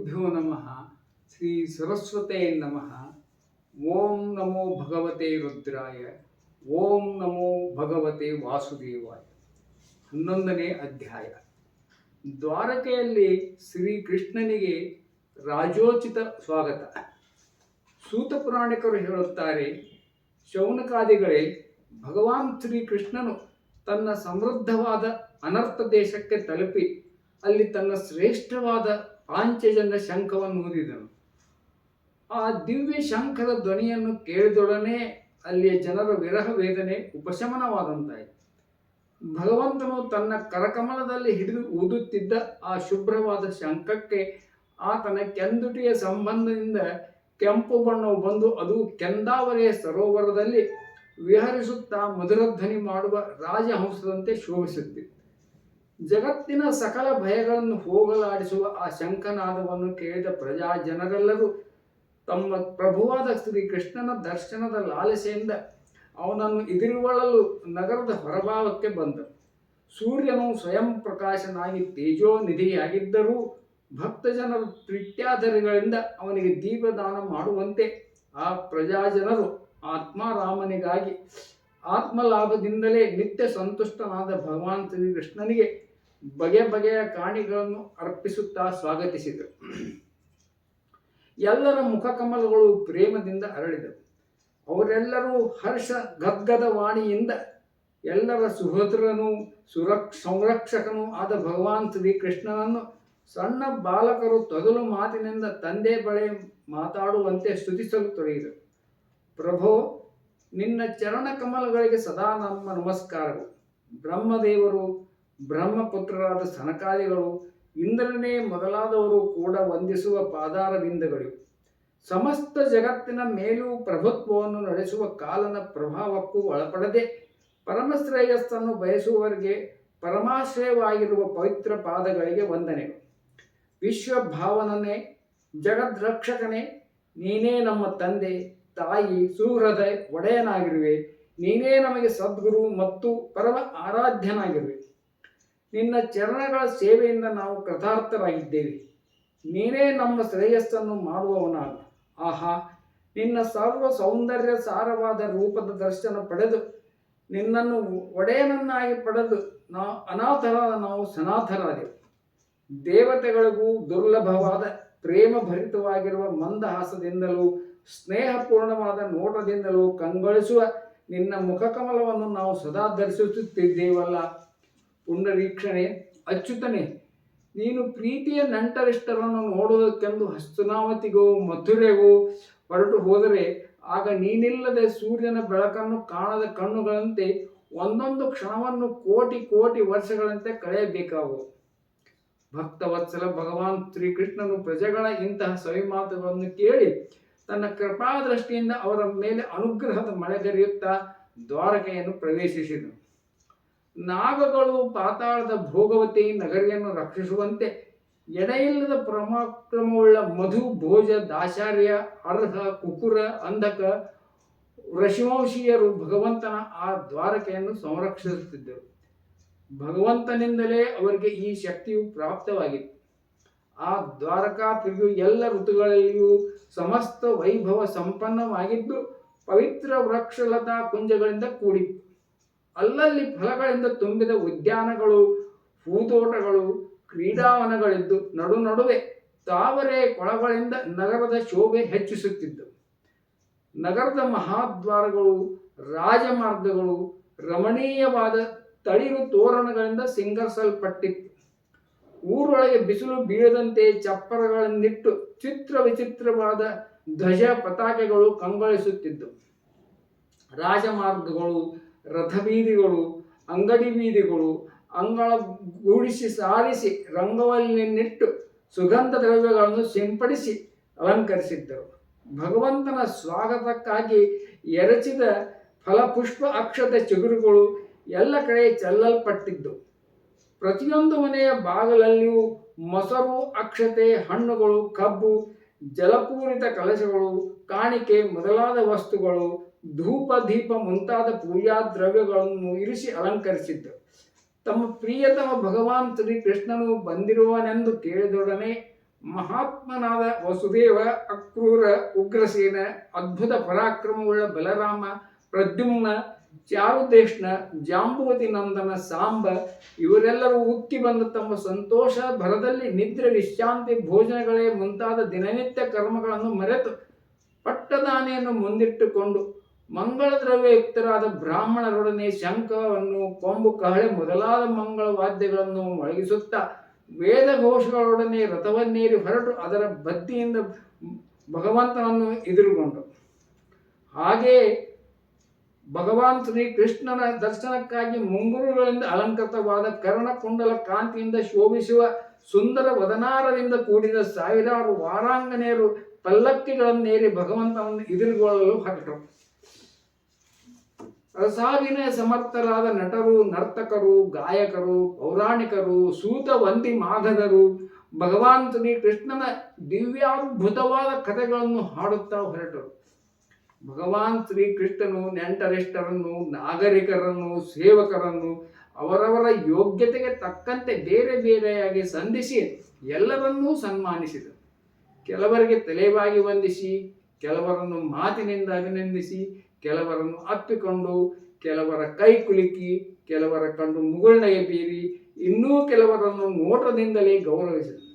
ಗುರುಭ್ಯೋ ನಮಃ. ಶ್ರೀ ಸರಸ್ವತೇ ನಮಃ. ಓಂ ನಮೋ ಭಗವತೆ ರುದ್ರಾಯ. ಓಂ ನಮೋ ಭಗವತೆ ವಾಸುದೇವಾಯ. ಹನ್ನೊಂದನೇ ಅಧ್ಯಾಯ. ದ್ವಾರಕೆಯಲ್ಲಿ ಶ್ರೀ ಕೃಷ್ಣನಿಗೆ ರಾಜೋಚಿತ ಸ್ವಾಗತ. ಸೂತ ಪುರಾಣಿಕರು ಹೇಳುತ್ತಾರೆ, ಶೌನಕಾದಿಗಳೇ, ಭಗವಾನ್ ಶ್ರೀ ಕೃಷ್ಣನು ತನ್ನ ಸಮೃದ್ಧವಾದ ಅನರ್ಥ ದೇಶಕ್ಕೆ ತಲುಪಿ, ಅಲ್ಲಿ ತನ್ನ ಶ್ರೇಷ್ಠವಾದ ಪಾಂಚಜನ್ಯ ಶಂಖವನ್ನು ಊದಿದನು. ಆ ದಿವ್ಯ ಶಂಖದ ಧ್ವನಿಯನ್ನು ಕೇಳಿದೊಡನೆ ಅಲ್ಲಿಯ ಜನರ ವಿರಹ ವೇದನೆ ಉಪಶಮನವಾದಂತಾಯಿತು. ಭಗವಂತನು ತನ್ನ ಕರಕಮಲದಲ್ಲಿ ಹಿಡಿದು ಊದುತ್ತಿದ್ದ ಆ ಶುಭ್ರವಾದ ಶಂಖಕ್ಕೆ ಆತನ ಕೆಂದುಟಿಯ ಸಂಬಂಧದಿಂದ ಕೆಂಪು ಬಣ್ಣವು ಬಂದು ಅದು ಕೆಂದಾವರೆಯ ಸರೋವರದಲ್ಲಿ ವಿಹರಿಸುತ್ತಾ ಮಧುರಧ್ವನಿ ಮಾಡುವ ರಾಜಹಂಸದಂತೆ ಶೋಭಿಸುತ್ತಿತ್ತು. ಜಗತ್ತಿನ ಸಕಲ ಭಯಗಳನ್ನು ಹೋಗಲಾಡಿಸುವ ಆ ಶಂಖನಾದವನ್ನು ಕೇಳಿದ ಪ್ರಜಾ ಜನರೆಲ್ಲರೂ ತಮ್ಮ ಪ್ರಭುವಾದ ಶ್ರೀ ಕೃಷ್ಣನ ದರ್ಶನದ ಲಾಲಸೆಯಿಂದ ಅವನನ್ನು ಇದಿರುವಳಲು ನಗರದ ಹೊರಭಾವಕ್ಕೆ ಬಂದರು. ಸೂರ್ಯನು ಸ್ವಯಂ ಪ್ರಕಾಶನಾಗಿ ತೇಜೋನಿಧಿಯಾಗಿದ್ದರೂ ಭಕ್ತಜನರು ಪ್ರೀತ್ಯಾದರಿಗಳಿಂದ ಅವನಿಗೆ ದೀಪದಾನ ಮಾಡುವಂತೆ ಆ ಪ್ರಜಾಜನರು ಆತ್ಮಾರಾಮನಿಗಾಗಿ ಆತ್ಮಲಾಭದಿಂದಲೇ ನಿತ್ಯ ಸಂತುಷ್ಟನಾದ ಭಗವಾನ್ ಶ್ರೀಕೃಷ್ಣನಿಗೆ ಬಗೆ ಬಗೆಯ ಕಾಣಿಗಳನ್ನು ಅರ್ಪಿಸುತ್ತಾ ಸ್ವಾಗತಿಸಿದರು. ಎಲ್ಲರ ಮುಖಕಮಲಗಳು ಪ್ರೇಮದಿಂದ ಅರಳಿದವು. ಅವರೆಲ್ಲರೂ ಹರ್ಷ ಗದ್ಗದ ವಾಣಿಯಿಂದ ಎಲ್ಲರ ಸುಹೃದರನು ಸುರಕ್ಷ ಸಂರಕ್ಷಕನೂ ಆದ ಭಗವಾನ್ ಶ್ರೀಕೃಷ್ಣನನ್ನು ಸಣ್ಣ ಬಾಲಕರು ತೊದಲು ಮಾತಿನಿಂದ ತಂದೆ ಬಳೆ ಮಾತಾಡುವಂತೆ ಸ್ತುತಿಸಲು ತೊಡಗಿದರು ಪ್ರಭೋ, ನಿನ್ನ ಚರಣ ಕಮಲಗಳಿಗೆ ಸದಾ ನಮ್ಮ ನಮಸ್ಕಾರಗಳು. ಬ್ರಹ್ಮದೇವರು ಬ್ರಹ್ಮಪುತ್ರರಾದ ಸನಕಾದಿಗಳು ಇಂದ್ರನೇ ಮೊದಲಾದವರು ಕೂಡ ವಂದಿಸುವ ಪಾದಾರವಿಂದಗಳು. ಸಮಸ್ತ ಜಗತ್ತಿನ ಮೇಲೂ ಪ್ರಭುತ್ವವನ್ನು ನಡೆಸುವ ಕಾಲನ ಪ್ರಭಾವಕ್ಕೂ ಒಳಪಡದೆ ಪರಮಶ್ರೇಯಸ್ಸನ್ನು ಬಯಸುವವರಿಗೆ ಪರಮಾಶ್ರಯವಾಗಿರುವ ಪವಿತ್ರ ಪಾದಗಳಿಗೆ ವಂದನೆಗಳು ವಿಶ್ವಭಾವನನೇ ಜಗದ್ರಕ್ಷಕನೇ, ನೀನೇ ನಮ್ಮ ತಂದೆ, ತಾಯಿ ಸುಹೃದ ಒಡೆಯನಾಗಿರುವೆ. ನೀನೇ ನಮಗೆ ಸದ್ಗುರು ಮತ್ತು ಪರಮ ಆರಾಧ್ಯನಾಗಿರುವೆ. ನಿನ್ನ ಚರಣಗಳ ಸೇವೆಯಿಂದ ನಾವು ಕೃತಾರ್ಥರಾಗಿದ್ದೇವೆ. ನೀನೇ ನಮ್ಮ ಶ್ರೇಯಸ್ಸನ್ನು ಮಾಡುವವನಾಗ. ಆಹಾ, ನಿನ್ನ ಸರ್ವ ಸೌಂದರ್ಯ ಸಾರವಾದ ರೂಪದ ದರ್ಶನ ಪಡೆದು, ನಿನ್ನನ್ನು ಒಡೆಯನನ್ನಾಗಿ ಪಡೆದು ನಾವು ಅನಾಥರ ನಾವು ಸನಾಥರಾದೆವು ದೇವತೆಗಳಿಗೂ ದುರ್ಲಭವಾದ ಪ್ರೇಮ ಭರಿತವಾಗಿರುವ ಮಂದಹಾಸದಿಂದಲೂ, ಸ್ನೇಹಪೂರ್ಣವಾದ ನೋಟದಿಂದಲೂ ಕಂಗೊಳಿಸುವ ನಿನ್ನ ಮುಖಕಮಲವನ್ನು ನಾವು ಸದಾ ಧರಿಸುತ್ತಿದ್ದೇವಲ್ಲ. ಪುಂಡರೀಕ್ಷಣೆ ಅಚ್ಯುತನೇ ನೀನು ಪ್ರೀತಿಯ ನಂಟರಿಷ್ಟರನ್ನು ನೋಡುವುದಕ್ಕೆಂದು ಹಸ್ತನಾವತಿಗೋ ಮಥುರೆಗೋ ಹೊರಟು ಹೋದರೆ, ಆಗ ನೀನಿಲ್ಲದೆ ಸೂರ್ಯನ ಬೆಳಕನ್ನು ಕಾಣದ ಕಣ್ಣುಗಳಂತೆ ಒಂದೊಂದು ಕ್ಷಣವನ್ನು ಕೋಟಿ ಕೋಟಿ ವರ್ಷಗಳಂತೆ ಕಳೆಯಬೇಕಾಗುವು ಭಕ್ತವತ್ಸಲ ಭಗವಾನ್ ಶ್ರೀಕೃಷ್ಣನು ಪ್ರಜೆಗಳ ಇಂತಹ ಸವಿಮಾತುಗಳನ್ನು ಕೇಳಿ ತನ್ನ ಕೃಪಾದೃಷ್ಟಿಯಿಂದ ಅವರ ಮೇಲೆ ಅನುಗ್ರಹದ ಮಳೆಗರಿಯುತ್ತಾ ದ್ವಾರಕೆಯನ್ನು ಪ್ರವೇಶಿಸಿದನು. ನಾಗಗಳು ಪಾತಾಳದ ಭೋಗವತಿ ನಗರಿಯನ್ನು ರಕ್ಷಿಸುವಂತೆ ಎಡೆಯಿಲ್ಲದ ಪ್ರಮಾಕ್ರಮವುಳ್ಳ ಮಧು, ಭೋಜ, ದಾಶಾರ್ಯ ಅರ್ಹ ಕುಕುರ, ಅಂಧಕ, ವೃಷಿವಂಶೀಯರು ಭಗವಂತನ ಆ ದ್ವಾರಕೆಯನ್ನು ಸಂರಕ್ಷಿಸುತ್ತಿದ್ದರು. ಭಗವಂತನಿಂದಲೇ ಅವರಿಗೆ ಈ ಶಕ್ತಿಯು ಪ್ರಾಪ್ತವಾಗಿತ್ತು. ಆ ದ್ವಾರಕಾಪುರಿಯು ಎಲ್ಲ ಋತುಗಳಲ್ಲಿಯೂ ಸಮಸ್ತ ವೈಭವ ಸಂಪನ್ನವಾಗಿದ್ದು ಪವಿತ್ರ ವೃಕ್ಷಲತಾ ಕುಂಜಗಳಿಂದ ಕೂಡಿತ್ತು. ಅಲ್ಲಲ್ಲಿ ಫಲಗಳಿಂದ ತುಂಬಿದ ಉದ್ಯಾನಗಳು, ಹೂತೋಟಗಳು, ಕ್ರೀಡಾವನಗಳಿದ್ದು ನಡು ನಡುವೆ ತಾವರೆ ಕೊಳಗಳಿಂದ ನಗರದ ಶೋಭೆ ಹೆಚ್ಚಿಸುತ್ತಿದ್ದವು ನಗರದ ಮಹಾದ್ವಾರಗಳು, ರಾಜಮಾರ್ಗಗಳು, ರಮಣೀಯವಾದ ತಳಿರು ತೋರಣಗಳಿಂದ ಸಿಂಗರಿಸಲ್ಪಟ್ಟಿತ್ತು. ಊರೊಳಗೆ ಬಿಸಿಲು ಬೀಳದಂತೆ ಚಪ್ಪರಗಳನ್ನಿಟ್ಟು ಚಿತ್ರ ವಿಚಿತ್ರವಾದ ಧ್ವಜ ಪತಾಕೆಗಳು ಕಂಗೊಳಿಸುತ್ತಿದ್ದವು ರಾಜಮಾರ್ಗಗಳು ರಥಬೀದಿಗಳು, ಅಂಗಡಿ ಬೀದಿಗಳು, ಅಂಗಳ ಗೂಡಿಸಿ ಸಾರಿಸಿ ರಂಗವಲ್ಲಿನಿಟ್ಟು ಸುಗಂಧ ದ್ರವ್ಯಗಳನ್ನು ಸಿಂಪಡಿಸಿ ಅಲಂಕರಿಸಿದ್ದರು. ಭಗವಂತನ ಸ್ವಾಗತಕ್ಕಾಗಿ ಎರಚಿದ ಫಲಪುಷ್ಪ ಅಕ್ಷತೆ ಚಿಗುರುಗಳು ಎಲ್ಲ ಕಡೆ ಚೆಲ್ಲಲ್ಪಟ್ಟಿದ್ದು. ಪ್ರತಿಯೊಂದು ಮನೆಯ ಬಾಗಿಲಲ್ಲಿಯೂ ಮೊಸರು, ಅಕ್ಷತೆ, ಹಣ್ಣುಗಳು, ಕಬ್ಬು, ಜಲಪೂರಿತ ಕಲಶಗಳು, ಕಾಣಿಕೆ ಮೊದಲಾದ ವಸ್ತುಗಳು ಧೂಪ ದೀಪ ಮುಂತಾದ ಪೂಜಾ ದ್ರವ್ಯಗಳನ್ನು ಇರಿಸಿ ಅಲಂಕರಿಸಿದ್ದರು. ತಮ್ಮ ಪ್ರಿಯತಮ ಭಗವಾನ್ ಶ್ರೀಕೃಷ್ಣನು ಬಂದಿರುವನೆಂದು ಕೇಳಿದೊಡನೆ ಮಹಾತ್ಮನಾದ ವಸುದೇವ, ಅಕ್ರೂರ, ಉಗ್ರಸೇನ, ಅದ್ಭುತ ಪರಾಕ್ರಮವುಳ್ಳ ಬಲರಾಮ, ಪ್ರದ್ಯುಮ್ನ, ಚಾರುದೇಶ್ನ ಜಾಂಬುವತಿ ನಂದನ ಸಾಂಬ ಇವರೆಲ್ಲರೂ ಉಕ್ಕಿ ಬಂದು ತಮ್ಮ ಸಂತೋಷ ಭರದಲ್ಲಿ ನಿದ್ರೆ ವಿಶ್ರಾಂತಿ ಭೋಜನಗಳೇ ಮುಂತಾದ ದಿನನಿತ್ಯ ಕರ್ಮಗಳನ್ನು ಮರೆತು ಪಟ್ಟದಾನೆಯನ್ನು ಮುಂದಿಟ್ಟುಕೊಂಡು ಮಂಗಳ ದ್ರವ್ಯಯುಕ್ತರಾದ ಬ್ರಾಹ್ಮಣರೊಡನೆ ಶಂಖವನ್ನು ಕೊಂಬು ಕಹಳೆ ಮೊದಲಾದ ಮಂಗಳ ವಾದ್ಯಗಳನ್ನು ಒಳಗಿಸುತ್ತಾ ವೇದ ಘೋಷಗಳೊಡನೆ ರಥವನ್ನೇರಿ ಹೊರಟು ಅದರ ಬತ್ತಿಯಿಂದ ಭಗವಂತನನ್ನು ಎದುರುಗೊಂಡು ಹಾಗೆ ಭಗವಾನ್ ಶ್ರೀ ಕೃಷ್ಣನ ದರ್ಶನಕ್ಕಾಗಿ ಮುಂಗುರುಗಳಿಂದ ಅಲಂಕೃತವಾದ ಕರ್ಣಕುಂಡಲ ಕಾಂತಿಯಿಂದ ಶೋಭಿಸುವ ಸುಂದರ ವದನಾರದಿಂದ ಕೂಡಿದ ಸಾವಿರಾರು ವಾರಾಂಗನೆಯರು ಪಲ್ಲಕ್ಕಿಗಳನ್ನೇರಿ ಭಗವಂತನನ್ನು ಎದುರುಗೊಳ್ಳಲು ಹೊರಟರು. ರಸಾಭಿನಯ ಸಮರ್ಥರಾದ ನಟರು, ನರ್ತಕರು, ಗಾಯಕರು, ಪೌರಾಣಿಕರು ಸೂತ ವಂದಿ ಮಾಘದರು ಭಗವಾನ್ ಶ್ರೀ ಕೃಷ್ಣನ ದಿವ್ಯಾದ್ಭುತವಾದ ಕಥೆಗಳನ್ನು ಹಾಡುತ್ತಾ ಹೊರಟರು. ಭಗವಾನ್ ಶ್ರೀ ಕೃಷ್ಣನು ನೆಂಟರಿಷ್ಟರನ್ನು, ನಾಗರಿಕರನ್ನು, ಸೇವಕರನ್ನು ಅವರವರ ಯೋಗ್ಯತೆಗೆ ತಕ್ಕಂತೆ ಬೇರೆ ಬೇರೆಯಾಗಿ ಸಂಧಿಸಿ ಎಲ್ಲರನ್ನೂ ಸನ್ಮಾನಿಸಿದರು. ಕೆಲವರಿಗೆ ತಲೆಬಾಗಿ ವಂದಿಸಿ, ಕೆಲವರನ್ನು ಮಾತಿನಿಂದ ಅಭಿನಂದಿಸಿ ಕೆಲವರನ್ನು ಅಪ್ಪಿಕೊಂಡು, ಕೆಲವರ ಕೈ ಕುಲುಕಿ, ಕೆಲವರ ಕಂಡು ಮುಗುಳ್ನಗೆ ಬೀರಿ, ಇನ್ನೂ ಕೆಲವರನ್ನು ನೋಟದಿಂದಲೇ ಗೌರವಿಸಿದರು.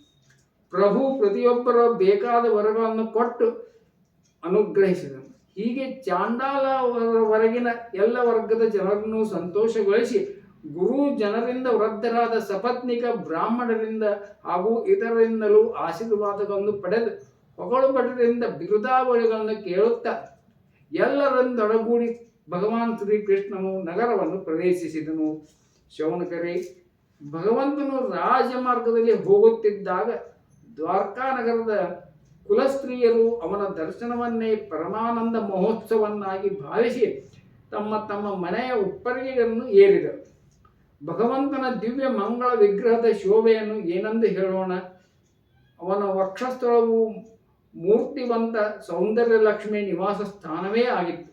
ಪ್ರಭು ಪ್ರತಿಯೊಬ್ಬರ ಬೇಕಾದ ವರಗಳನ್ನು ಕೊಟ್ಟು ಅನುಗ್ರಹಿಸಿದನು. ಹೀಗೆ ಚಾಂಡಾಲವರವರೆಗಿನ ಎಲ್ಲ ವರ್ಗದ ಜನರನ್ನು ಸಂತೋಷಗೊಳಿಸಿ, ಗುರು ಜನರಿಂದ ವೃದ್ಧರಾದ ಸಪತ್ನಿಕ ಬ್ರಾಹ್ಮಣರಿಂದ ಹಾಗೂ ಇತರರಿಂದಲೂ ಆಶೀರ್ವಾದಗಳನ್ನು ಪಡೆದು ಹೊಗಳು ಭಟರಿಂದ ಬಿರುದಾವಳಿಗಳನ್ನು ಕೇಳುತ್ತಾ ಎಲ್ಲರೊಂದೊಡಗೂಡಿ ಭಗವಾನ್ ಶ್ರೀಕೃಷ್ಣನು ನಗರವನ್ನು ಪ್ರವೇಶಿಸಿದನು. ಶೌನಕರೇ, ಭಗವಂತನು ರಾಜಮಾರ್ಗದಲ್ಲಿ ಹೋಗುತ್ತಿದ್ದಾಗ ದ್ವಾರಕಾ ನಗರದ ಕುಲಸ್ತ್ರೀಯರು ಅವನ ದರ್ಶನವನ್ನೇ ಪರಮಾನಂದ ಮಹೋತ್ಸವನ್ನಾಗಿ ಭಾವಿಸಿ ತಮ್ಮ ತಮ್ಮ ಮನೆಯ ಉಪ್ಪರಿಗೆಯನ್ನು ಏರಿದರು. ಭಗವಂತನ ದಿವ್ಯ ಮಂಗಳ ವಿಗ್ರಹದ ಶೋಭೆಯನ್ನು ಏನೆಂದು ಹೇಳೋಣ? ಅವನ ವಕ್ಷಸ್ಥಳವು ಮೂರ್ತಿವಂತ ಸೌಂದರ್ಯ ಲಕ್ಷ್ಮಿ ನಿವಾಸ ಸ್ಥಾನವೇ ಆಗಿತ್ತು.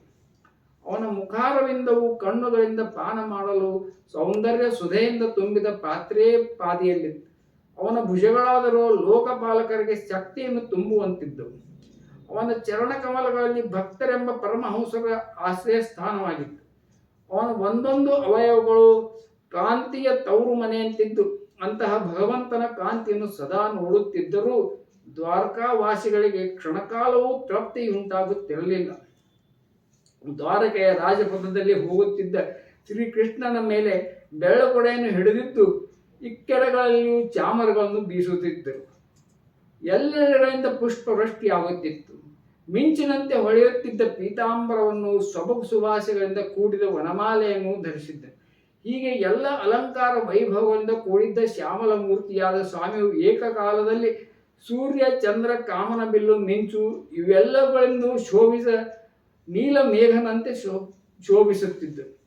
ಅವನ ಮುಖಾರವಿಂದವು ಕಣ್ಣುಗಳಿಂದ ಪಾನ ಮಾಡಲು ಸೌಂದರ್ಯ ಸುಧೆಯಿಂದ ತುಂಬಿದ ಪಾತ್ರೆಯೇ ಪಾದಿಯಲ್ಲಿತ್ತು. ಅವನ ಭುಜಗಳಾದರೂ ಲೋಕಪಾಲಕರಿಗೆ ಶಕ್ತಿಯನ್ನು ತುಂಬುವಂತಿದ್ದವು. ಅವನ ಚರಣಕಮಲಗಳಲ್ಲಿ ಭಕ್ತರೆಂಬ ಪರಮಹಂಸರ ಆಶ್ರಯ ಸ್ಥಾನವಾಗಿತ್ತು. ಅವನ ಒಂದೊಂದು ಅವಯವಗಳು ಕಾಂತಿಯ ತವರು ಮನೆಯಂತಿದ್ದು. ಅಂತಹ ಭಗವಂತನ ಕಾಂತಿಯನ್ನು ಸದಾ ನೋಡುತ್ತಿದ್ದರೂ ದ್ವಾರಕಾವಾಸಿಗಳಿಗೆ ಕ್ಷಣಕಾಲವೂ ತೃಪ್ತಿ ಉಂಟಾಗುತ್ತಿರಲಿಲ್ಲ. ದ್ವಾರಕೆಯ ರಾಜಪಥದಲ್ಲಿ ಹೋಗುತ್ತಿದ್ದ ಶ್ರೀಕೃಷ್ಣನ ಮೇಲೆ ಬೆಳ್ಳಗೊಡೆಯನ್ನು ಹಿಡಿದಿದ್ದು ಇಕ್ಕೆಡೆಗಳಲ್ಲಿಯೂ ಚಾಮರಗಳನ್ನು ಬೀಸುತ್ತಿದ್ದರು. ಎಲ್ಲೆಡೆಗಳಿಂದ ಪುಷ್ಪವೃಷ್ಟಿಯಾಗುತ್ತಿತ್ತು. ಮಿಂಚಿನಂತೆ ಹೊಳೆಯುತ್ತಿದ್ದ ಪೀತಾಂಬರವನ್ನು ಸೊಬಗು ಸುವಾಸಗಳಿಂದ ಕೂಡಿದ ವನಮಾಲೆಯನ್ನು ಧರಿಸಿದ್ದ. ಹೀಗೆ ಎಲ್ಲ ಅಲಂಕಾರ ವೈಭವದಿಂದ ಕೂಡಿದ್ದ ಶ್ಯಾಮಲ ಮೂರ್ತಿಯಾದ ಸ್ವಾಮಿಯು ಏಕಕಾಲದಲ್ಲಿ ಸೂರ್ಯ, ಚಂದ್ರ, ಕಾಮನ ಬಿಲ್ಲು, ಮಿಂಚು ಇವೆಲ್ಲಗಳಿಂದ ಶೋಭಿಸ ನೀಲ ಮೇಘನಂತೆ ಶೋ, ಶೋಭಿಸುತ್ತಿದ್ದು.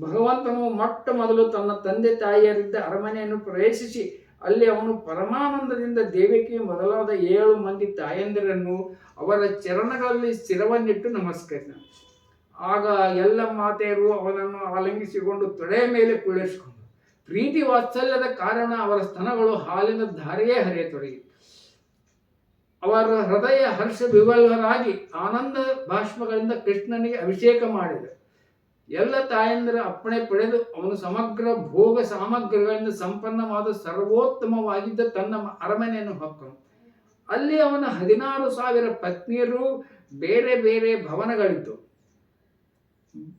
ಭಗವಂತನು ಮೊಟ್ಟ ಮೊದಲು ತನ್ನ ತಂದೆ ತಾಯಿಯರಿದ್ದ ಅರಮನೆಯನ್ನು ಪ್ರವೇಶಿಸಿ ಅಲ್ಲಿ ಅವನು ಪರಮಾನಂದದಿಂದ ದೇವಕಿ ಮೊದಲಾದ ಏಳು ಮಂದಿ ತಾಯಂದಿರನ್ನು ಅವರ ಚರಣಗಳಲ್ಲಿ ಸ್ಥಿರವನ್ನಿಟ್ಟು ನಮಸ್ಕರಿಸಿದ. ಆಗ ಎಲ್ಲ ಮಾತೆಯರು ಅವನನ್ನು ಆಲಂಗಿಸಿಕೊಂಡು ತೊಡೆಯ ಮೇಲೆ ಕುಳ್ಳಿರಿಸಿಕೊಂಡು ಪ್ರೀತಿ ವಾತ್ಸಲ್ಯದ ಕಾರಣ ಅವರ ಸ್ತನಗಳು ಹಾಲಿನ ಧಾರೆಯೇ ಹರಿಯತೊಡಗಿ ಅವರ ಹೃದಯ ಹರ್ಷ ವಿವಲ್ವರಾಗಿ ಆನಂದ ಭಾಷ್ಮಗಳಿಂದ ಕೃಷ್ಣನಿಗೆ ಅಭಿಷೇಕ ಮಾಡಿದರು ಎಲ್ಲ ತಾಯಂದಿರ ಅಪ್ಪಣೆ ಪಡೆದು ಅವನು ಸಮಗ್ರ ಭೋಗ ಸಾಮಗ್ರಿಗಳಿಂದ ಸಂಪನ್ನವಾದ ಸರ್ವೋತ್ತಮವಾಗಿದ್ದ ತನ್ನ ಅರಮನೆಯನ್ನು ಹೊಕ್ಕನು. ಅಲ್ಲಿ ಅವನ ಹದಿನಾರು ಸಾವಿರ ಪತ್ನಿಯರು ಬೇರೆ ಬೇರೆ ಭವನಗಳಿದ್ದು.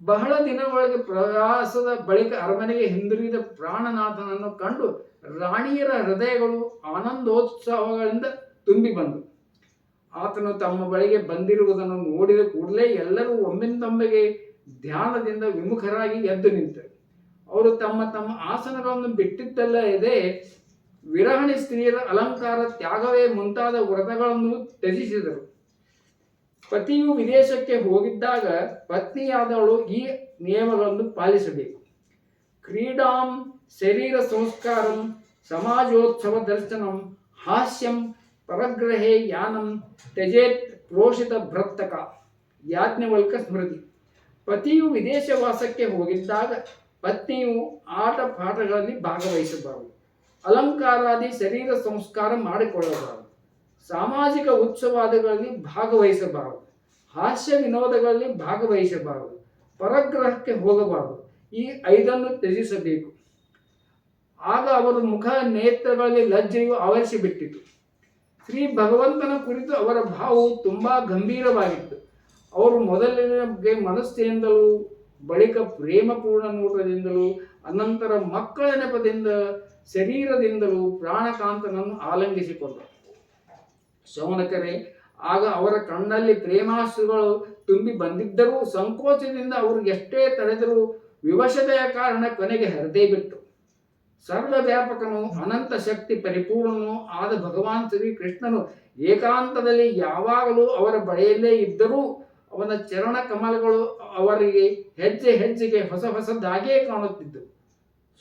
ಬಹಳ ದಿನಗಳಿಗೆ ಪ್ರವಾಸದ ಬಳಿಕ ಅರಮನೆಗೆ ಹಿಂದಿರುಗಿದ ಪ್ರಾಣನಾಥನನ್ನು ಕಂಡು ರಾಣಿಯರ ಹೃದಯಗಳು ಆನಂದೋತ್ಸವಗಳಿಂದ ತುಂಬಿ ಬಂದು ಆತನು ತಮ್ಮ ಬಳಿಗೆ ಬಂದಿರುವುದನ್ನು ನೋಡಿದ ಕೂಡಲೇ ಎಲ್ಲರೂ ಒಮ್ಮಿಂದೊಮ್ಮೆಗೆ ಧ್ಯಾನದಿಂದ ವಿಮುಖರಾಗಿ ಎದ್ದು ನಿಂತರು. ಅವರು ತಮ್ಮ ತಮ್ಮ ಆಸನಗಳನ್ನು ಬಿಟ್ಟಿದ್ದಲ್ಲ ಇದೆ ವಿರಹಣಿ ಸ್ತ್ರೀಯರ ಅಲಂಕಾರ ತ್ಯಾಗವೇ ಮುಂತಾದ ವ್ರತಗಳನ್ನು ತ್ಯಜಿಸಿದರು. ಪತಿಯು ವಿದೇಶಕ್ಕೆ ಹೋಗಿದ್ದಾಗ ಪತ್ನಿಯಾದವಳು ಈ ನಿಯಮಗಳನ್ನು ಪಾಲಿಸಬೇಕು. ಕ್ರೀಡಾಂ, ಶರೀರ ಸಂಸ್ಕಾರಂ, ಸಮಾಜೋತ್ಸವ ದರ್ಶನಂ, ಹಾಸ್ಯಂ ಪರಗ್ರಹೇ ಯಾನಂ ತ್ಯಜೇತ್ ಕ್ರೋಶಿತ ಭ್ರತ್ತಕ ಯಾಜ್ಞವಲ್ಕ ಸ್ಮೃತಿ. ಪತಿಯು ವಿದೇಶವಾಸಕ್ಕೆ ಹೋಗಿದ್ದಾಗ ಪತ್ನಿಯು ಆಟ ಪಾಠಗಳಲ್ಲಿ ಭಾಗವಹಿಸಬಾರದು. ಅಲಂಕಾರಾದಿ ಶರೀರ ಸಂಸ್ಕಾರ ಮಾಡಿಕೊಳ್ಳಬಾರದು. ಸಾಮಾಜಿಕ ಉತ್ಸವಾದಗಳಲ್ಲಿ ಭಾಗವಹಿಸಬಾರದು. ಹಾಸ್ಯ ವಿನೋದಗಳಲ್ಲಿ ಭಾಗವಹಿಸಬಾರದು. ಪರಗ್ರಹಕ್ಕೆ ಹೋಗಬಾರದು. ಈ ಐದನ್ನು ತ್ಯಜಿಸಬೇಕು. ಆಗ ಅವರ ಮುಖ ನೇತ್ರಗಳಲ್ಲಿ ಲಜ್ಜೆಯು ಆವರಿಸಿಬಿಟ್ಟಿತು. ಶ್ರೀ ಭಗವಂತನ ಕುರಿತು ಅವರ ಭಾವವು ತುಂಬಾ ಗಂಭೀರವಾಗಿತ್ತು. ಅವರು ಮೊದಲಿಗೆ ಮನಸ್ಸಿನಿಂದಲೂ ಬಳಿಕ ಪ್ರೇಮಪೂರ್ಣ ನೋಟದಿಂದಲೂ, ಅನಂತರ ಮಕ್ಕಳ ನೆಪದಿಂದ, ಶರೀರದಿಂದಲೂ ಪ್ರಾಣಕಾಂತನನ್ನು ಆಲಂಗಿಸಿಕೊಂಡರು. ಶೌನಕರೆ, ಆಗ ಅವರ ಕಣ್ಣಲ್ಲಿ ಪ್ರೇಮಾಶ್ರುಗಳು ತುಂಬಿ ಬಂದಿದ್ದರೂ ಸಂಕೋಚದಿಂದ ಅವರು ಎಷ್ಟೇ ತಡೆದರೂ ವಿವಶತೆಯ ಕಾರಣ ಕೊನೆಗೆ ಹರಿದೇ ಬಿಟ್ಟು ಸರ್ವವ್ಯಾಪಕನು ಅನಂತ ಶಕ್ತಿ ಪರಿಪೂರ್ಣನು ಆದ ಭಗವಾನ್ ಶ್ರೀ ಕೃಷ್ಣನು ಏಕಾಂತದಲ್ಲಿ ಯಾವಾಗಲೂ ಅವರ ಬಳಿಯಲ್ಲೇ ಇದ್ದರೂ ಅವನ ಚರಣ ಕಮಲಗಳು ಅವರಿಗೆ ಹೆಜ್ಜೆ ಹೆಜ್ಜೆಗೆ ಹೊಸ ಹೊಸದಾಗೇ ಕಾಣುತ್ತಿದ್ದವು.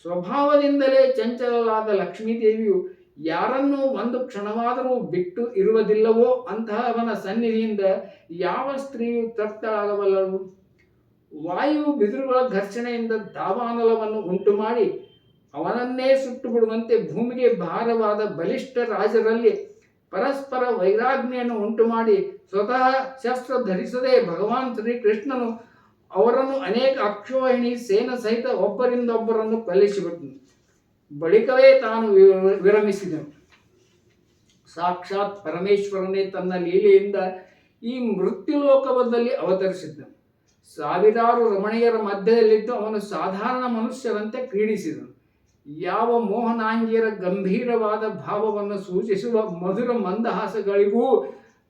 ಸ್ವಭಾವದಿಂದಲೇ ಚಂಚಲಲಾದ ಲಕ್ಷ್ಮೀದೇವಿಯು ಯಾರನ್ನೂ ಒಂದು ಕ್ಷಣವಾದರೂ ಬಿಟ್ಟು ಇರುವುದಿಲ್ಲವೋ ಅಂತಹ ಅವನ ಸನ್ನಿಧಿಯಿಂದ ಯಾವ ಸ್ತ್ರೀಯು ತೃಪ್ತಳಾಗಬಲ್ಲಳು? ವಾಯು ಬಿದಿರುಗಳ ಘರ್ಷಣೆಯಿಂದ ದಾವಾನಲವನ್ನು ಉಂಟು ಮಾಡಿ ಅವನನ್ನೇ ಸುಟ್ಟು ಬಿಡುವಂತೆ ಭೂಮಿಗೆ ಭಾರವಾದ ಬಲಿಷ್ಠ ರಾಜರಲ್ಲಿ ಪರಸ್ಪರ ವೈರಾಗ್ನೆಯನ್ನು ಉಂಟು ಮಾಡಿ ಸ್ವತಃ ಶಸ್ತ್ರ ಧರಿಸದೆ ಭಗವಾನ್ ಶ್ರೀಕೃಷ್ಣನು ಅವರನ್ನು ಅನೇಕ ಅಕ್ಷೋಹಿಣಿ ಸೇನ ಸಹಿತ ಒಬ್ಬರಿಂದೊಬ್ಬರನ್ನು ಕೊಲ್ಲಿಸಿಬಿಟ್ಟನು. ಬಳಿಕವೇ ತಾನು ವಿರಮಿಸಿದನು. ಸಾಕ್ಷಾತ್ ಪರಮೇಶ್ವರನೇ ತನ್ನ ಲೀಲೆಯಿಂದ ಈ ಮೃತ್ಯುಲೋಕದಲ್ಲಿ ಅವತರಿಸಿದ್ದನು. ಸಾವಿರಾರು ರಮಣೀಯರ ಮಧ್ಯದಲ್ಲಿದ್ದು ಅವನು ಸಾಧಾರಣ ಮನುಷ್ಯರಂತೆ ಕ್ರೀಡಿಸಿದನು. ಯಾವ ಮೋಹನಾಂಗಿಯರ ಗಂಭೀರವಾದ ಭಾವವನ್ನು ಸೂಚಿಸುವ ಮಧುರ ಮಂದಹಾಸಗಳಿಗೂ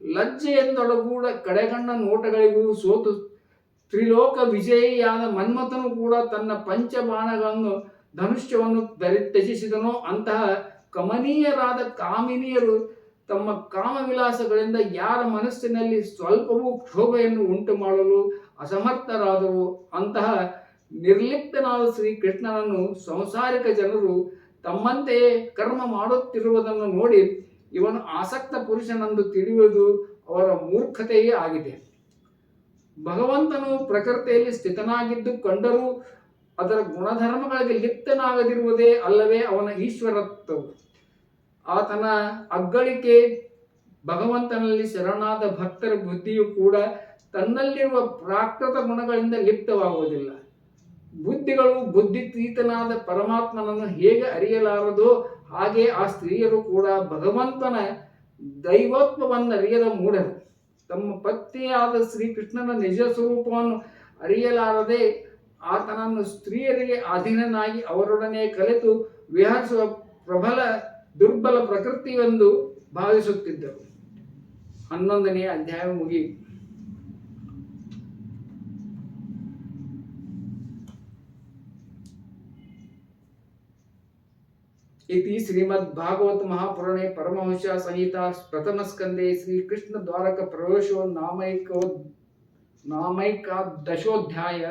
ಲಜ್ಜೆಯೆಂದೊಳಗೂಡ ಕಡೆಗಣ್ಣ ನೋಟಗಳಿಗೂ ಸೋತು ತ್ರಿಲೋಕ ವಿಜಯಿಯಾದ ಮನ್ಮಥನು ಕೂಡ ತನ್ನ ಪಂಚಬಾಣಗಳನ್ನು, ಧನುಷ್ಯವನ್ನು ಧರಿ ತ್ಯಜಿಸಿದನೋ, ಅಂತಹ ಕಮನೀಯರಾದ ಕಾಮಿನಿಯರು ತಮ್ಮ ಕಾಮವಿಲಾಸಗಳಿಂದ ಯಾರ ಮನಸ್ಸಿನಲ್ಲಿ ಸ್ವಲ್ಪವೂ ಕ್ಷೋಭೆಯನ್ನು ಉಂಟು ಮಾಡಲು ಅಸಮರ್ಥರಾದರು. ಅಂತಹ ನಿರ್ಲಿಪ್ತನಾದ ಶ್ರೀಕೃಷ್ಣನನ್ನು ಸಂಸಾರಿಕ ಜನರು ತಮ್ಮಂತೆಯೇ ಕರ್ಮ ಮಾಡುತ್ತಿರುವುದನ್ನು ನೋಡಿ ಇವನು ಆಸಕ್ತ ಪುರುಷನೆಂದು ತಿಳಿಯುವುದು ಅವರ ಮೂರ್ಖತೆಯೇ ಆಗಿದೆ. ಭಗವಂತನು ಪ್ರಕೃತಿಯಲ್ಲಿ ಸ್ಥಿತನಾಗಿದ್ದು ಕಂಡರೂ ಅದರ ಗುಣಧರ್ಮಗಳಿಗೆ ಲಿಪ್ತನಾಗದಿರುವುದೇ ಅಲ್ಲವೇ ಅವನ ಈಶ್ವರತ್ವವು. ಆತನ ಅಗ್ಗಳಿಕೆ, ಭಗವಂತನಲ್ಲಿ ಶರಣಾದ ಭಕ್ತರ ಬುದ್ಧಿಯು ಕೂಡ ತನ್ನಲ್ಲಿರುವ ಪ್ರಾಕೃತ ಗುಣಗಳಿಂದ ಲಿಪ್ತವಾಗುವುದಿಲ್ಲ. ಬುದ್ಧಿಗಳು ಬುದ್ಧಿತೀತನಾದ ಪರಮಾತ್ಮನನ್ನು ಹೇಗೆ ಅರಿಯಲಾರದೋ ಹಾಗೆ ಆ ಸ್ತ್ರೀಯರು ಕೂಡ ಭಗವಂತನ ದೈವತ್ವವನ್ನು ಅರಿಯದ ಮೂಢರು. ತಮ್ಮ ಪತ್ನಿಯಾದ ಶ್ರೀಕೃಷ್ಣನ ನಿಜ ಸ್ವರೂಪವನ್ನು ಅರಿಯಲಾರದೆ ಆತನನ್ನು ಸ್ತ್ರೀಯರಿಗೆ ಅಧೀನನಾಗಿ ಅವರೊಡನೆ ಕಲಿತು ವಿಹರಿಸುವ ಪ್ರಬಲ, ದುರ್ಬಲ ಪ್ರಕೃತಿಯೆಂದು ಭಾವಿಸುತ್ತಿದ್ದರು. ಹನ್ನೊಂದನೆಯ ಅಧ್ಯಾಯ ಮುಗಿಯಿತು. इति श्रीमद्भागवत महापुराणे परमहंस संहिता प्रथम स्कंदे श्री कृष्ण द्वारक प्रवेशो नामैको नामैका दशोध्याय